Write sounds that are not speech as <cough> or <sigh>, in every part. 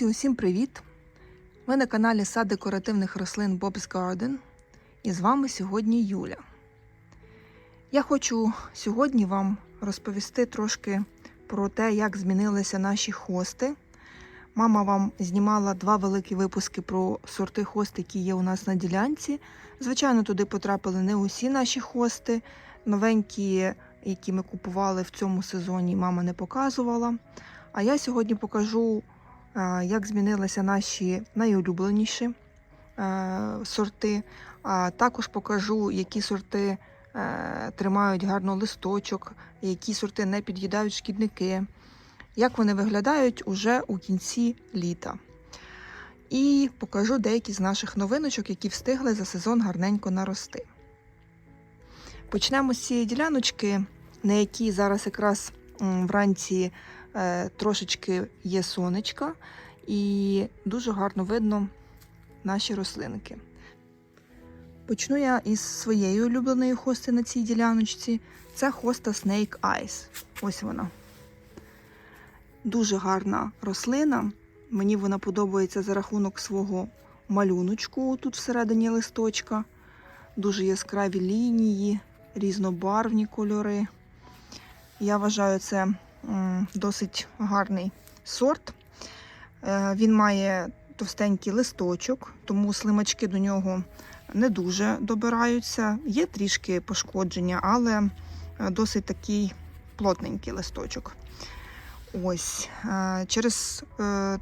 Друзі, усім привіт! Ви на каналі Сад декоративних рослин Bob's Garden і з вами сьогодні Юля. Я хочу сьогодні вам розповісти трошки про те, як змінилися наші хости. Мама вам знімала два великі випуски про сорти хост, які є у нас на ділянці. Звичайно, туди потрапили не усі наші хости. Новенькі, які ми купували в цьому сезоні, мама не показувала. А я сьогодні покажу, як змінилися наші найулюбленіші е, сорти. А також покажу, які сорти е, тримають гарно листочок, які сорти не під'їдають шкідники, як вони виглядають уже у кінці літа. І покажу деякі з наших новиночок, які встигли за сезон гарненько нарости. Почнемо з цієї діляночки, на якій зараз якраз вранці трошечки є сонечка, і дуже гарно видно наші рослинки. Почну я із своєї улюбленої хости на цій діляночці. Це хоста Snake Eyes. Ось вона. Дуже гарна рослина. Мені вона подобається за рахунок свого малюночку тут всередині листочка. Дуже яскраві лінії, різнобарвні кольори. Я вважаю, це досить гарний сорт. Е, Він має товстенький листочок, тому слимачки до нього не дуже добираються. Є трішки пошкодження, але е, досить такий плотненький листочок. Ось е, через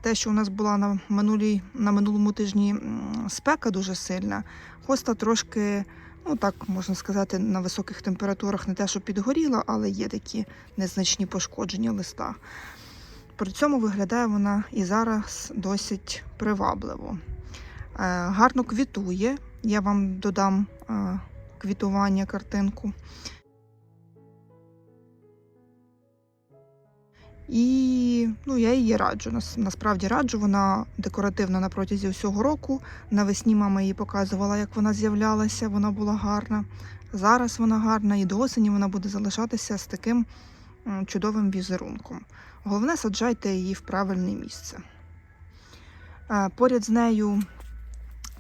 те, що у нас була на минулій, на минулому тижні спека дуже сильна, хоста трошки, ну так можна сказати, на високих температурах не те, що підгоріла, але є такі незначні пошкодження листа. При цьому виглядає вона і зараз досить привабливо. Е, Гарно квітує. Я вам додам е, квітування картинку. І ну, я її раджу. Нас- Насправді раджу, вона декоративна на протязі всього року. Навесні мама її показувала, як вона з'являлася, вона була гарна. Зараз вона гарна, і до осені вона буде залишатися з таким чудовим візерунком. Головне, саджайте її в правильне місце. Е, Поряд з нею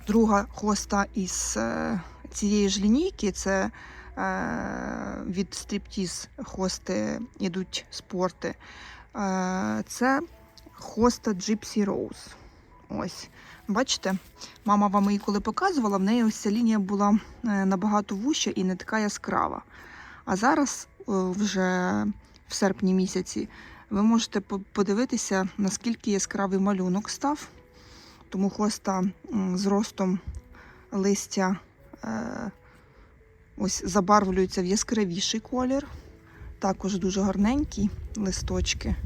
друга хоста із е, цієї ж лінійки це е, від Striptease хости йдуть спорти. Е, Це хоста Gypsy Rose. Ось. Бачите, мама вам її коли показувала, в неї ось ця лінія була е, набагато вуща і не така яскрава. А зараз, е, вже в серпні місяці, ви можете подивитися, наскільки яскравий малюнок став. Тому хоста з ростом листя ось забарвлюється в яскравіший колір. Також дуже гарненькі листочки.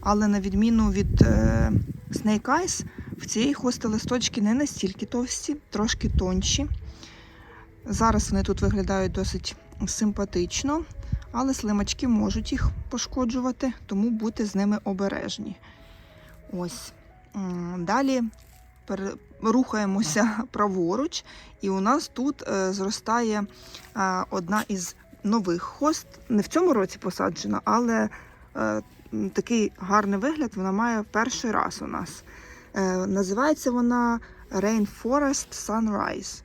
Але на відміну від е, Snake Eyes, в цієї хости листочки не настільки товсті, трошки тонші. Зараз вони тут виглядають досить симпатично, але слимачки можуть їх пошкоджувати, тому будьте з ними обережні. Ось. Далі рухаємося <laughs> праворуч, і у нас тут е, зростає е, одна із нових хост. Не в цьому році посаджена, але е, такий гарний вигляд вона має перший раз у нас. Е, називається вона Rainforest Sunrise.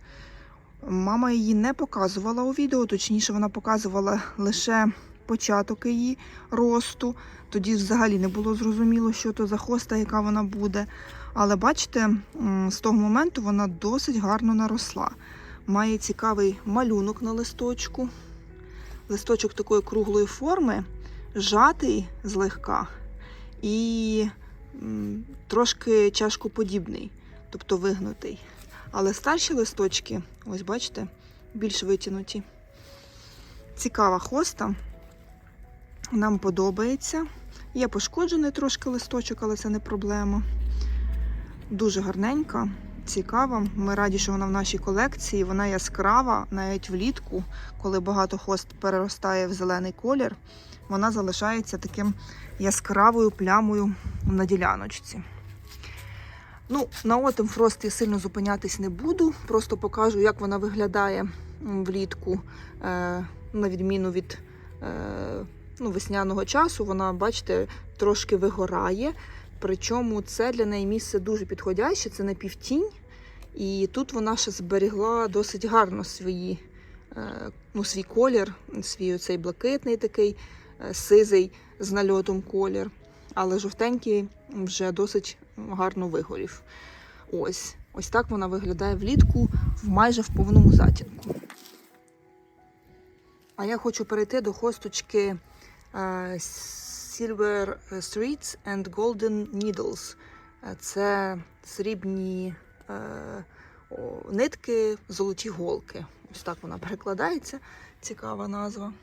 Мама її не показувала у відео, точніше, вона показувала лише початок її росту. Тоді взагалі не було зрозуміло, що то за хоста, яка вона буде. Але бачите, з того моменту вона досить гарно наросла. Має цікавий малюнок на листочку. Листочок такої круглої форми, жатий злегка і трошки чашкоподібний, тобто вигнутий. Але старші листочки, ось бачите, більш витягнуті. Цікава хоста. Нам подобається. Є пошкоджений трошки листочок, але це не проблема. Дуже гарненька, цікава. Ми раді, що вона в нашій колекції. Вона яскрава, навіть влітку, коли багато хост переростає в зелений колір, вона залишається таким яскравою плямою на діляночці. Ну, на Autumn Frost я сильно зупинятись не буду, просто покажу, як вона виглядає влітку, е, на відміну від е, ну, весняного часу. Вона, бачите, трошки вигорає. Причому це для неї місце дуже підходяще, це напівтінь. І тут вона ще зберігла досить гарно свої, е, ну, свій колір, свій оцей блакитний такий, е, сизий з нальотом колір. Але жовтенький вже досить гарно вигорів. Ось. Ось так вона виглядає влітку в майже в повному затінку. А я хочу перейти до хосточки е, Silver Streets and Golden Needles. Е, Це срібні е, о, нитки, золоті голки. Ось так вона перекладається. Цікава назва.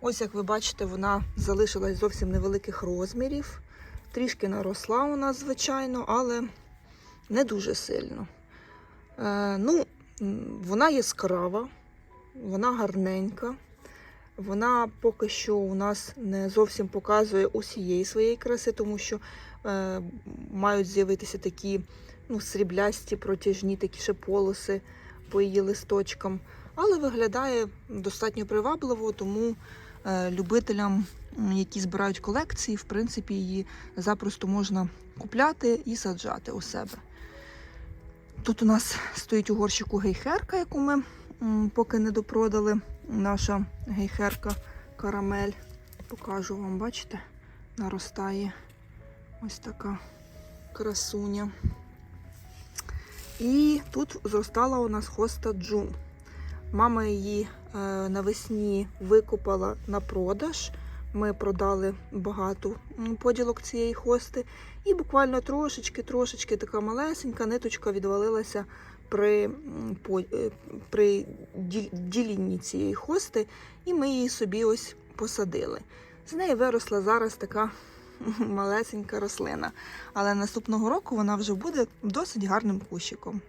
Ось як ви бачите, вона залишилась зовсім невеликих розмірів. Трішки наросла у нас, звичайно, але не дуже сильно. Е, ну, вона яскрава, вона гарненька. Вона поки що у нас не зовсім показує усієї своєї краси, тому що е, мають з'явитися такі ну, сріблясті, протяжні такі ще полоси по її листочкам. Але виглядає достатньо привабливо, тому е, любителям, які збирають колекції, в принципі, її запросто можна купляти і саджати у себе. Тут у нас стоїть у горщику гейхерка, яку ми м, поки не допродали. Наша гейхерка карамель. Покажу вам, бачите, наростає ось така красуня. І тут зростала у нас хоста Джун. Мама її е, навесні викопала на продаж. Ми продали багато поділок цієї хости. І буквально трошечки-трошечки така малесенька ниточка відвалилася при, е, при діл- ділінні цієї хости, і ми її собі ось посадили. З неї виросла зараз така <laughs> малесенька рослина. Але наступного року вона вже буде досить гарним кущиком.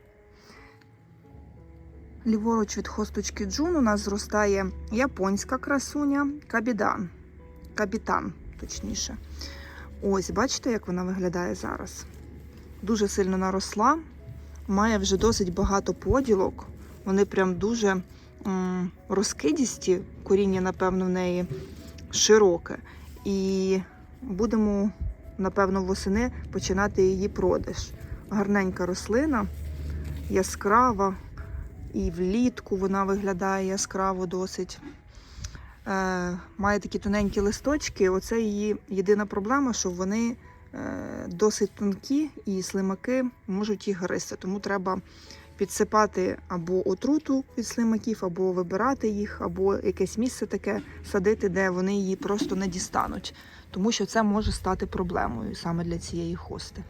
Ліворуч від хосточки Джун у нас зростає японська красуня кабідан. Кабітан, точніше. Ось, бачите, як вона виглядає зараз. Дуже сильно наросла, має вже досить багато поділок. Вони прям дуже м, розкидісті. Коріння, напевно, в неї широке. І будемо, напевно, восени починати її продаж. Гарненька рослина, яскрава, і влітку вона виглядає яскраво досить. Е, має такі тоненькі листочки. Оце її єдина проблема, що вони досить тонкі і слимаки можуть їх гризти. Тому треба підсипати або отруту від слимаків, або вибирати їх, або якесь місце таке садити, де вони її просто не дістануть. Тому що це може стати проблемою саме для цієї хости.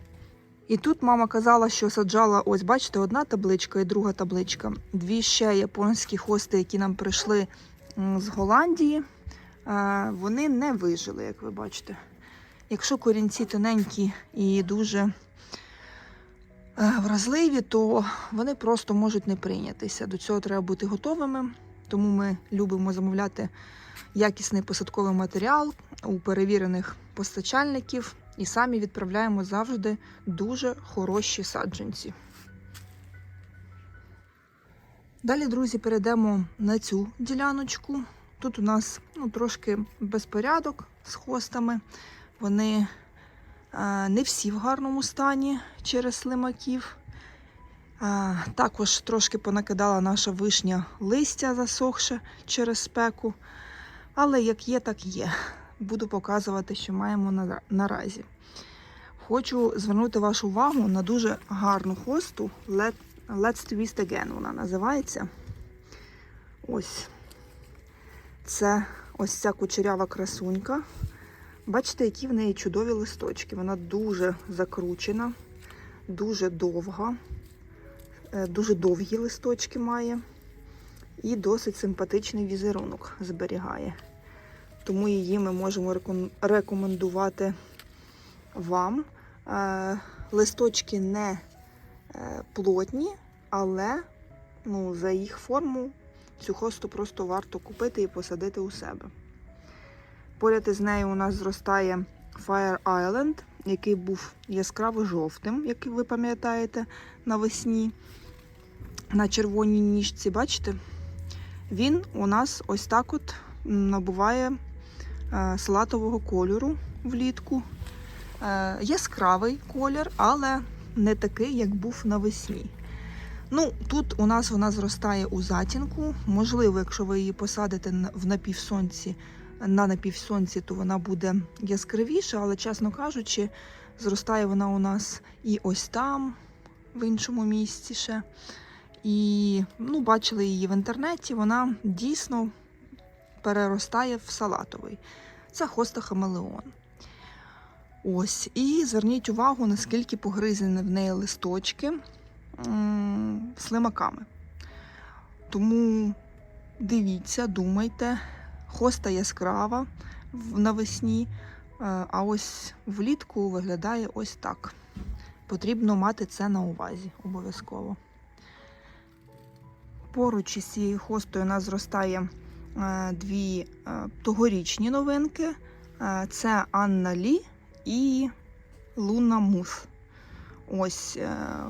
І тут мама казала, що саджала, ось бачите, одна табличка і друга табличка. Дві ще японські хости, які нам прийшли з Голландії, е, вони не вижили, як ви бачите. Якщо корінці тоненькі і дуже е, вразливі, то вони просто можуть не прийнятися. До цього треба бути готовими. Тому ми любимо замовляти якісний посадковий матеріал у перевірених постачальників і самі відправляємо завжди дуже хороші саджанці. Далі, друзі, перейдемо на цю діляночку. Тут у нас ну, трошки безпорядок з хостами. Вони не всі в гарному стані через слимаків. Також трошки понакидала наша вишня листя засохше через спеку. Але як є, так є. Буду показувати, що маємо наразі. Хочу звернути вашу увагу на дуже гарну хосту Let, Let's Twist Again вона називається. Ось. Це ось ця кучерява красунька. Бачите, які в неї чудові листочки. Вона дуже закручена, дуже довга, е, дуже довгі листочки має і досить симпатичний візерунок зберігає. Тому її ми можемо рекомендувати вам. Е, Листочки не е, плотні, але ну, за їх форму цю хосту просто варто купити і посадити у себе. Поряд із нею у нас зростає Fire Island, який був яскраво жовтим, як ви пам'ятаєте, навесні на червоній ніжці. Бачите? Він у нас ось так от набуває е, салатового кольору влітку. Е, яскравий колір, але не такий, як був навесні. Ну, тут у нас вона зростає у затінку. Можливо, якщо ви її посадите в напівсонці, на напівсонці, то вона буде яскравіша, але, чесно кажучи, зростає вона у нас і ось там, в іншому місці ще. І ну, бачили її в інтернеті, вона дійсно переростає в салатовий. Це хоста хамелеон. Ось. І зверніть увагу, наскільки погризені в неї листочки слимаками. Тому дивіться, думайте, хоста яскрава навесні, е, а ось влітку виглядає ось так. Потрібно мати це на увазі обов'язково. Поруч із цією хостою у нас зростає е, дві е, тогорічні новинки. Це Анна Лі і Луна Мус. Ось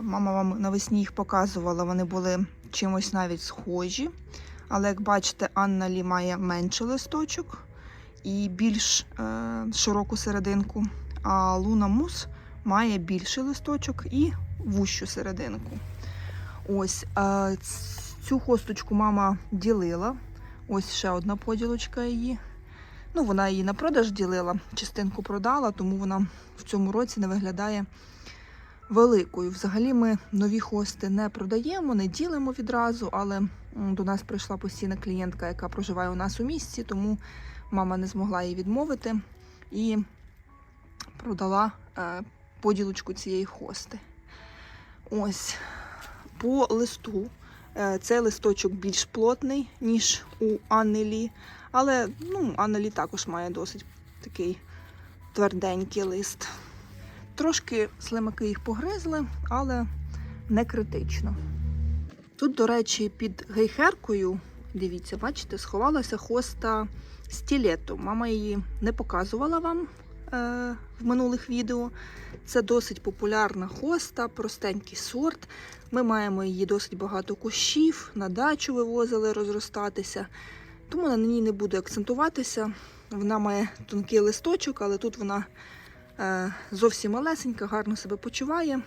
мама вам навесні їх показувала, вони були чимось навіть схожі. Але як бачите, Анна Лі має менший листочок і більш е, широку серединку, а Луна Мус має більший листочок і вущу серединку. Ось е, цю хосточку мама ділила. Ось ще одна поділочка її. Ну, вона її на продаж ділила, частинку продала, тому вона в цьому році не виглядає великою. Взагалі ми нові хости не продаємо, не ділимо відразу, але до нас прийшла постійна клієнтка, яка проживає у нас у місті, тому мама не змогла їй відмовити і продала е, поділочку цієї хости. Ось по листу. е, Цей листочок більш плотний, ніж у Анни Лі. Але ну, Анна Лі також має досить такий тверденький лист. Трошки слимаки їх погризли, але не критично. Тут, до речі, під гейхеркою, дивіться, бачите, сховалася хоста стілету. Мама її не показувала вам е, в минулих відео. Це досить популярна хоста, простенький сорт. Ми маємо її досить багато кущів, на дачу вивозили розростатися. Тому на ній не буду акцентуватися. Вона має тонкий листочок, але тут вона е, зовсім малесенька, гарно себе почуває.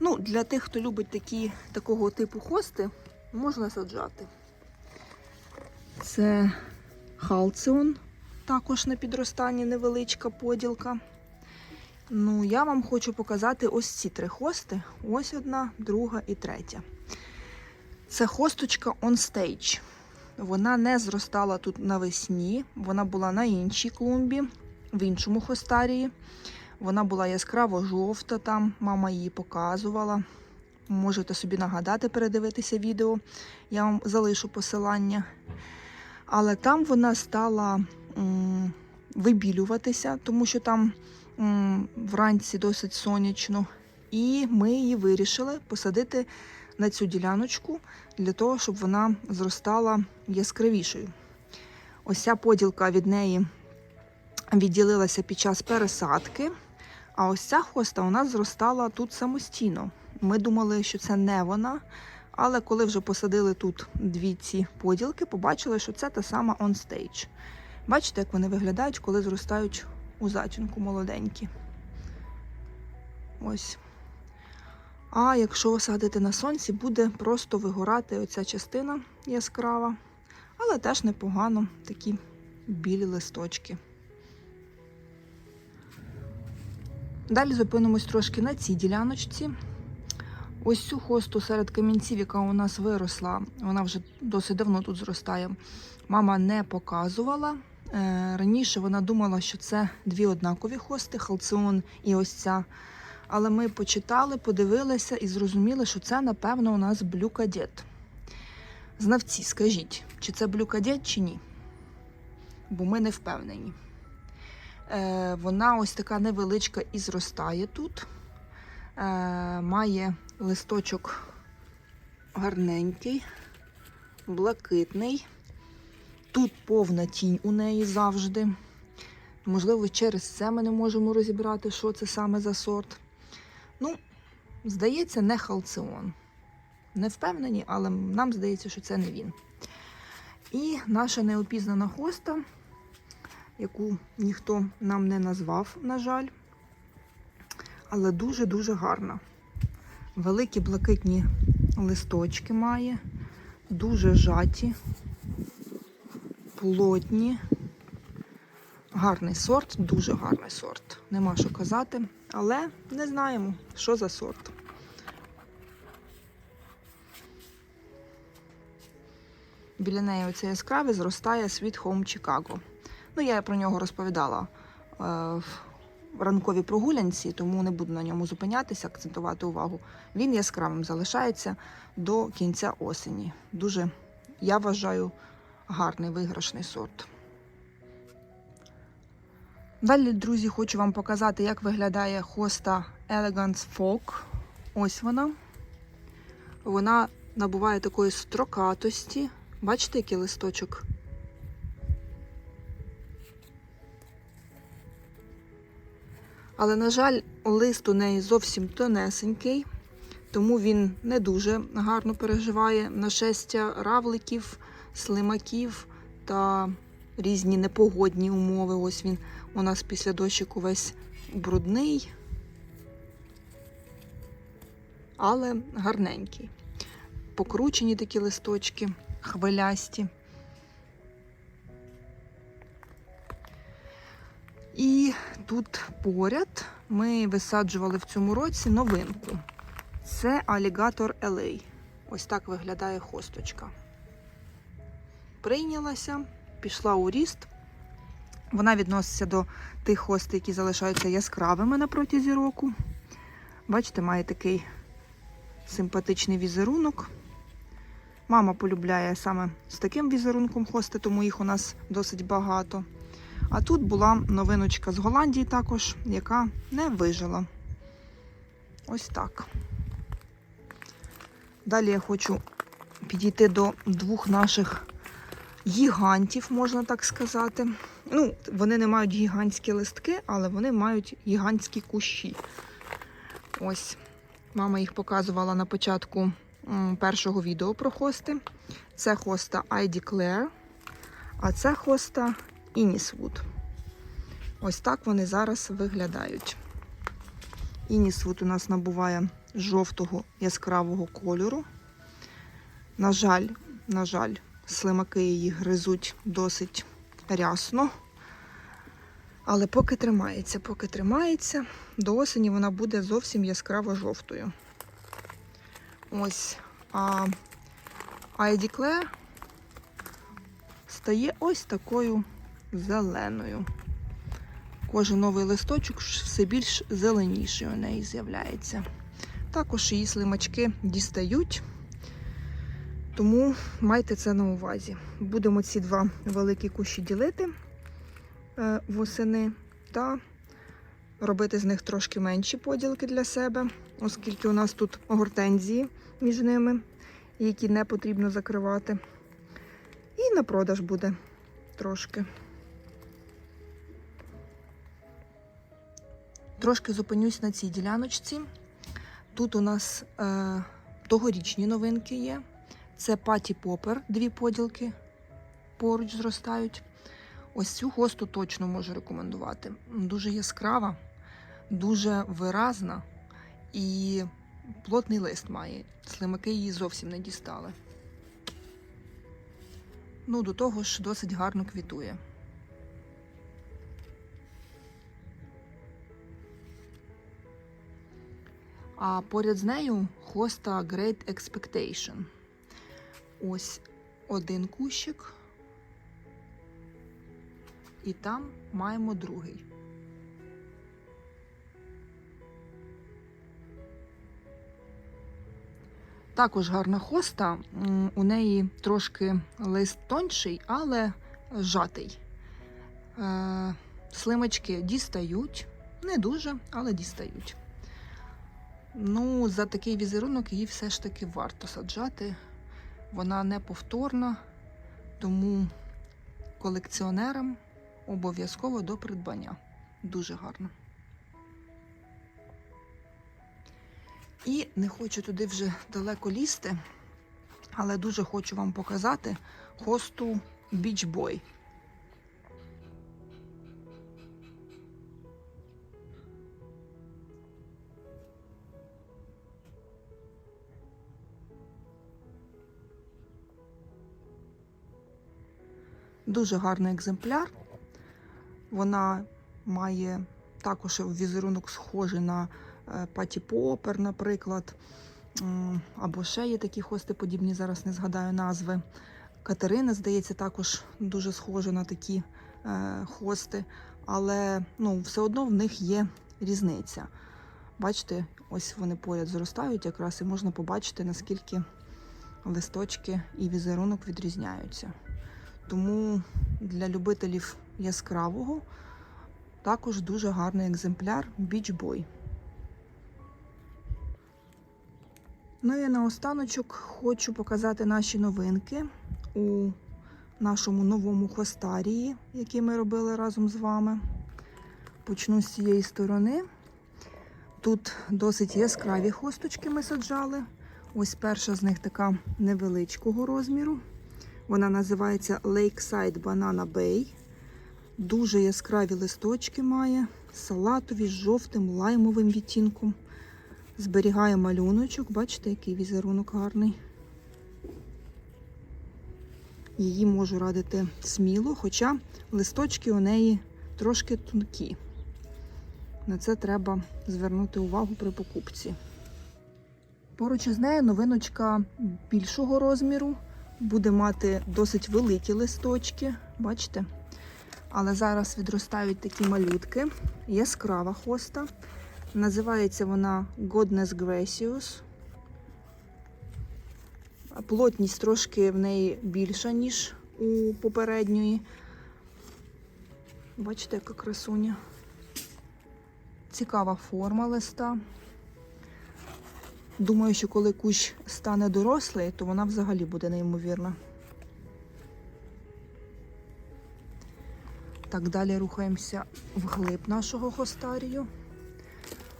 Ну, для тих, хто любить такі, такого типу хости, можна саджати. Це халціон, також на підростанні невеличка поділка. Ну, я вам хочу показати ось ці три хости. Ось одна, друга і третя. Це хосточка On Stage. Вона не зростала тут навесні, вона була на іншій клумбі, в іншому хостарії. Вона була яскраво жовта там, мама її показувала. Можете собі нагадати, передивитися відео, я вам залишу посилання. Але там вона стала вибілюватися, тому що там вранці досить сонячно. І ми її вирішили посадити на цю діляночку для того, щоб вона зростала яскравішою. Ось ця поділка від неї відділилася під час пересадки, а ось ця хоста у нас зростала тут самостійно. Ми думали, що це не вона, але коли вже посадили тут дві ці поділки, побачили, що це та сама stage. Бачите, як вони виглядають, коли зростають у затінку молоденькі. Ось. А якщо садити на сонці, буде просто вигорати оця частина яскрава, але теж непогано такі білі листочки. Далі зупинимось трошки на цій діляночці. Ось цю хосту серед камінців, яка у нас виросла, вона вже досить давно тут зростає. Мама не показувала. Е, Раніше вона думала, що це дві однакові хости, халціон і ось ця. Але ми почитали, подивилися і зрозуміли, що це, напевно, у нас блюкадет. Знавці, скажіть, чи це блюкадет, чи ні? Бо ми не впевнені. Е, вона ось така невеличка і зростає тут. Е, має листочок гарненький, блакитний. Тут повна тінь у неї завжди. Можливо, через це ми не можемо розібрати, що це саме за сорт. Ну, здається, не халціон. Не впевнені, але нам здається, що це не він. І наша неопізнана хоста, яку ніхто нам не назвав, на жаль, але дуже-дуже гарна. Великі блакитні листочки має, дуже жаті, плотні. Гарний сорт, дуже гарний сорт. Нема що казати, але не знаємо, що за сорт. Біля неї оце яскраве зростає Sweet Home Chicago. Ну, я про нього розповідала е, в ранковій прогулянці, тому не буду на ньому зупинятися, акцентувати увагу. Він яскравим залишається до кінця осені. Дуже, я вважаю, гарний виграшний сорт. Далі, друзі, хочу вам показати, як виглядає хоста Elegance Folk. Ось вона. Вона набуває такої строкатості. Бачите, який листочок? Але, на жаль, лист у неї зовсім тонесенький, тому він не дуже гарно переживає нашестя равликів, слимаків та різні непогодні умови. Ось він у нас після дощику весь брудний, але гарненький. Покручені такі листочки, хвилясті. І тут поряд ми висаджували в цьому році новинку. Це алігатор LA. Ось так виглядає хосточка. Прийнялася, пішла у ріст. Вона відноситься до тих хост, які залишаються яскравими на протязі року. Бачите, має такий симпатичний візерунок. Мама полюбляє саме з таким візерунком хости, тому їх у нас досить багато. А тут була новиночка з Голландії також, яка не вижила. Ось так. Далі я хочу підійти до двох наших гігантів, можна так сказати. Ну, вони не мають гігантські листки, але вони мають гігантські кущі. Ось, мама їх показувала на початку першого відео про хости. Це хоста I Declare, а це хоста Інісвуд. Ось так вони зараз виглядають. Інісвуд у нас набуває жовтого яскравого кольору. На жаль, на жаль, слимаки її гризуть досить рясно. Але поки тримається, поки тримається, до осені вона буде зовсім яскраво жовтою. Ось. А I стає ось такою зеленою. Кожен новий листочок все більш зеленіший у неї з'являється. Також її слимачки дістають, тому майте це на увазі. Будемо ці два великі кущі ділити е, восени та робити з них трошки менші поділки для себе, оскільки у нас тут гортензії між ними, які не потрібно закривати. І на продаж буде трошки. Трошки зупинюсь на цій діляночці. Тут у нас е, тогорічні новинки є. Це паті попер, дві поділки поруч зростають. Ось цю хосту точно можу рекомендувати. Дуже яскрава, дуже виразна і плотний лист має. Слимаки її зовсім не дістали. Ну, до того ж, досить гарно квітує. А поряд з нею хоста Great Expectation. Ось один кущик. І там маємо другий. Також гарна хоста. У неї трошки лист тонший, але жатий. Е, Слимачки дістають. Не дуже, але дістають. Ну, за такий візерунок її все ж таки варто саджати. Вона неповторна, тому колекціонерам обов'язково до придбання. Дуже гарно. І не хочу туди вже далеко лізти, але дуже хочу вам показати хосту Beach Boy. Дуже гарний екземпляр. Вона має також візерунок схожий на Паті Попер, наприклад. Або ще є такі хости подібні, зараз не згадаю назви. Катерина, здається, також дуже схожа на такі е, хости, але ну, все одно в них є різниця. Бачите, ось вони поряд зростають якраз і можна побачити, наскільки листочки і візерунок відрізняються. Тому для любителів яскравого також дуже гарний екземпляр Beach Boy. Ну і наостаночок хочу показати наші новинки у нашому новому хостарії, який ми робили разом з вами. Почну з цієї сторони. Тут досить яскраві хосточки ми саджали. Ось перша з них така невеличкого розміру. Вона називається Lakeside Banana Bay. Дуже яскраві листочки має, салатові з жовтим лаймовим відтінком. Зберігає малюночок, бачите, який візерунок гарний. Її можу радити сміло, хоча листочки у неї трошки тонкі. На це треба звернути увагу при покупці. Поруч із нею новиночка більшого розміру. Буде мати досить великі листочки, бачите? Але зараз відростають такі малютки. Яскрава хоста. Називається вона Godness Gracious. Плотність трошки в неї більша, ніж у попередньої. Бачите, яка красуня. Цікава форма листа. Думаю, що коли кущ стане дорослий, то вона взагалі буде неймовірна. Так, далі рухаємося вглиб нашого хостарію.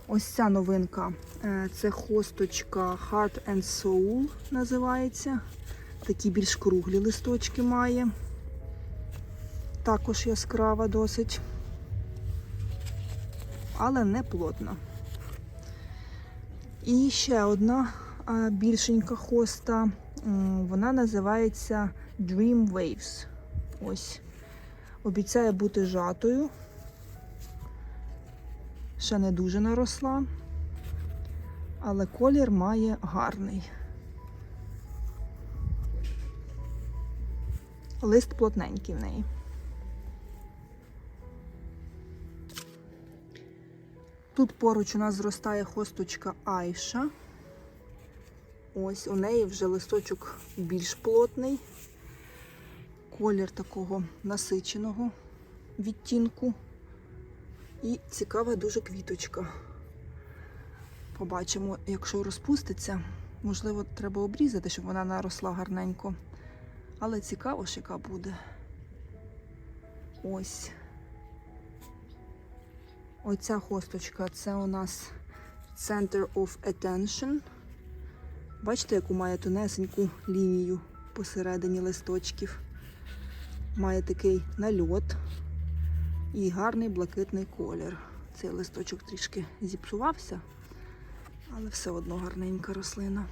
Ось ця новинка е, це хосточка Heart and Soul називається. Такі більш круглі листочки має. Також яскрава досить, але не плотна. І ще одна більшенька хоста. Вона називається Dream Waves. Ось. Обіцяє бути жатою. Ще не дуже наросла, але колір має гарний. Лист плотненький в неї. Тут поруч у нас зростає хосточка Айша. Ось у неї вже листочок більш плотний, колір такого насиченого відтінку. І цікава дуже квіточка. Побачимо, якщо розпуститься, можливо, треба обрізати, щоб вона наросла гарненько. Але цікаво ж, яка буде. Ось. Оця хосточка це у нас Center of Attention. Бачите, яку має тонесеньку лінію посередині листочків. Має такий нальот і гарний блакитний колір. Цей листочок трішки зіпсувався, але все одно гарненька рослина.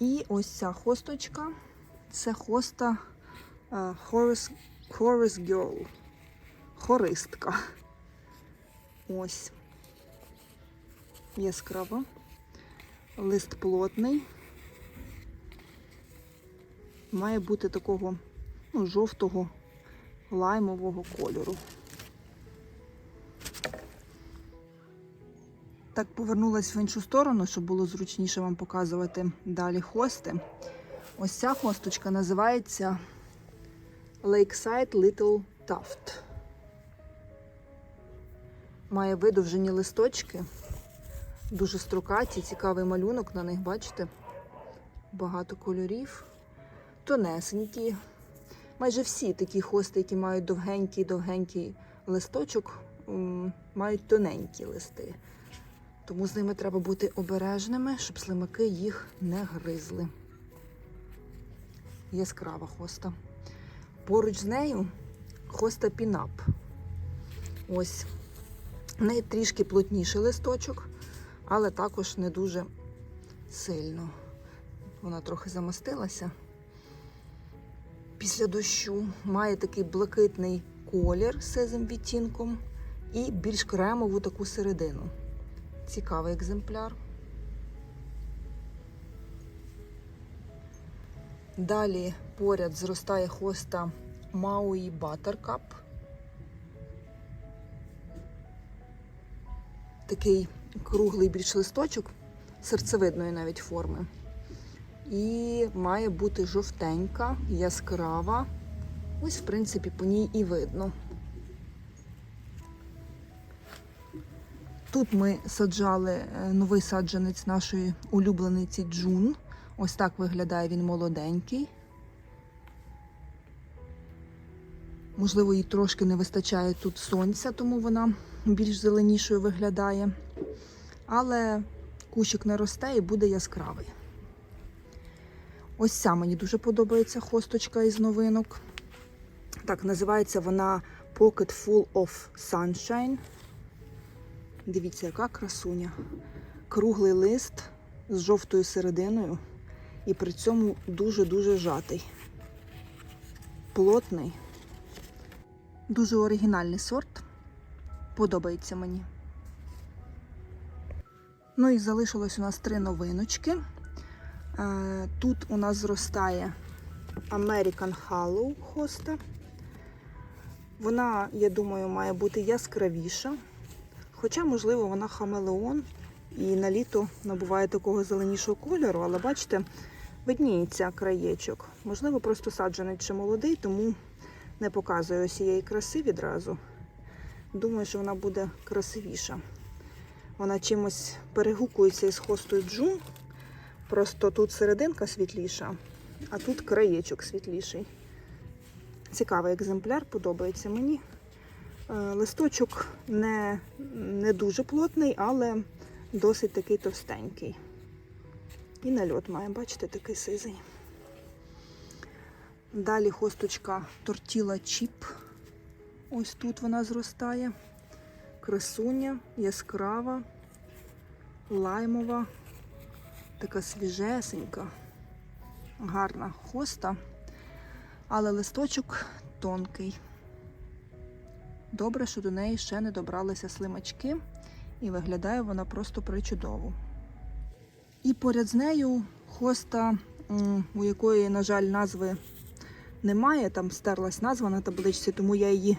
І ось ця хосточка це хоста е, Horace Girl. Хористка. Ось. Яскрава. Лист плотний. Має бути такого ну, жовтого лаймового кольору. Так, повернулася в іншу сторону, щоб було зручніше вам показувати далі хости. Ось ця хосточка називається Lakeside Little Tuft. Має видовжені листочки, дуже строкаті, цікавий малюнок на них, бачите? Багато кольорів, тонесенькі. Майже всі такі хости, які мають довгенький-довгенький листочок, мають тоненькі листи. Тому з ними треба бути обережними, щоб слимаки їх не гризли. Яскрава хоста. Поруч з нею хоста пінап. Ось. В неї трішки плотніший листочок, але також не дуже сильно. Вона трохи замостилася. Після дощу має такий блакитний колір з сизим відтінком і більш кремову таку середину. Цікавий екземпляр. Далі поряд зростає хоста Maui Buttercup. Такий круглий більш листочок, серцевидної навіть форми. І має бути жовтенька, яскрава. Ось, в принципі, по ній і видно. Тут ми саджали е, новий саджанець нашої улюблениці Джун. Ось так виглядає він молоденький. Можливо, їй трошки не вистачає тут сонця, тому вона більш зеленішою виглядає. Але кущик не росте і буде яскравий. Ось ця мені дуже подобається хосточка із новинок. Так, називається вона Pocket Full of Sunshine. Дивіться, яка красуня. Круглий лист з жовтою серединою і при цьому дуже-дуже жатий. Плотний. Дуже оригінальний сорт. Подобається мені. Ну і залишилось у нас три новиночки. Е, Тут у нас зростає American Hollow хоста. Вона, я думаю, має бути яскравіша. Хоча, можливо, вона хамелеон і на літо набуває такого зеленішого кольору, але бачите, видніється краєчок. Можливо, просто саджений чи молодий, тому не показує усієї краси відразу. Думаю, що вона буде красивіша. Вона чимось перегукується із хостою джун. Просто тут серединка світліша, а тут краєчок світліший. Цікавий екземпляр, подобається мені. Е, Листочок не, не дуже плотний, але досить такий товстенький. І нальот має, бачите, такий сизий. Далі хосточка тортіла чіп. Ось тут вона зростає. Красуня, яскрава, лаймова, така свіжесенька, гарна хоста, але листочок тонкий. Добре, що до неї ще не добралися слимачки, і виглядає вона просто причудово. І поряд з нею хоста, у якої, на жаль, назви немає, там стерлась назва на табличці, тому я її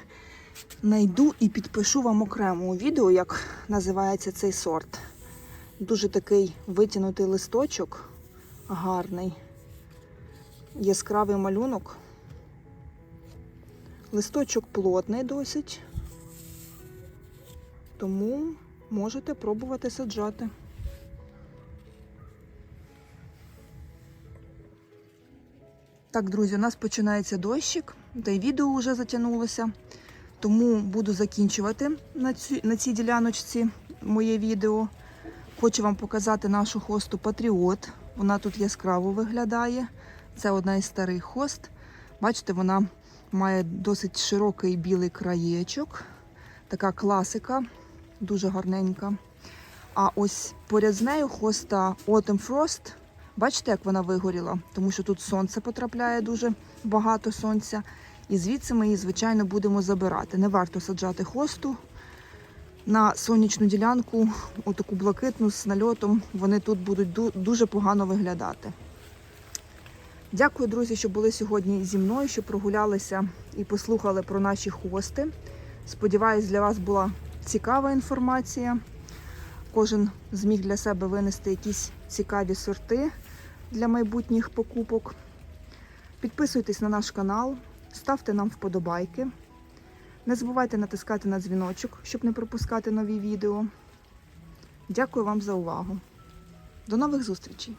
знайду і підпишу вам окремо у відео, як називається цей сорт. Дуже такий витягнутий листочок, гарний, яскравий малюнок. Листочок плотний досить, тому можете пробувати саджати. Так, друзі, у нас починається дощик, та й відео вже затягнулося. Тому буду закінчувати на, цю, на цій діляночці моє відео. Хочу вам показати нашу хосту Патріот. Вона тут яскраво виглядає. Це одна із старих хост. Бачите, вона має досить широкий білий краєчок. Така класика, дуже гарненька. А ось поряд з нею хоста Autumn Frost. Бачите, як вона вигоріла? Тому що тут сонце потрапляє дуже багато сонця. І звідси ми її, звичайно, будемо забирати. Не варто саджати хосту на сонячну ділянку, отаку блакитну з нальотом. Вони тут будуть дуже погано виглядати. Дякую, друзі, що були сьогодні зі мною, що прогулялися і послухали про наші хости. Сподіваюсь, для вас була цікава інформація. Кожен зміг для себе винести якісь цікаві сорти для майбутніх покупок. Підписуйтесь на наш канал, ставте нам вподобайки. Не забувайте натискати на дзвіночок, щоб не пропускати нові відео. Дякую вам за увагу. До нових зустрічей!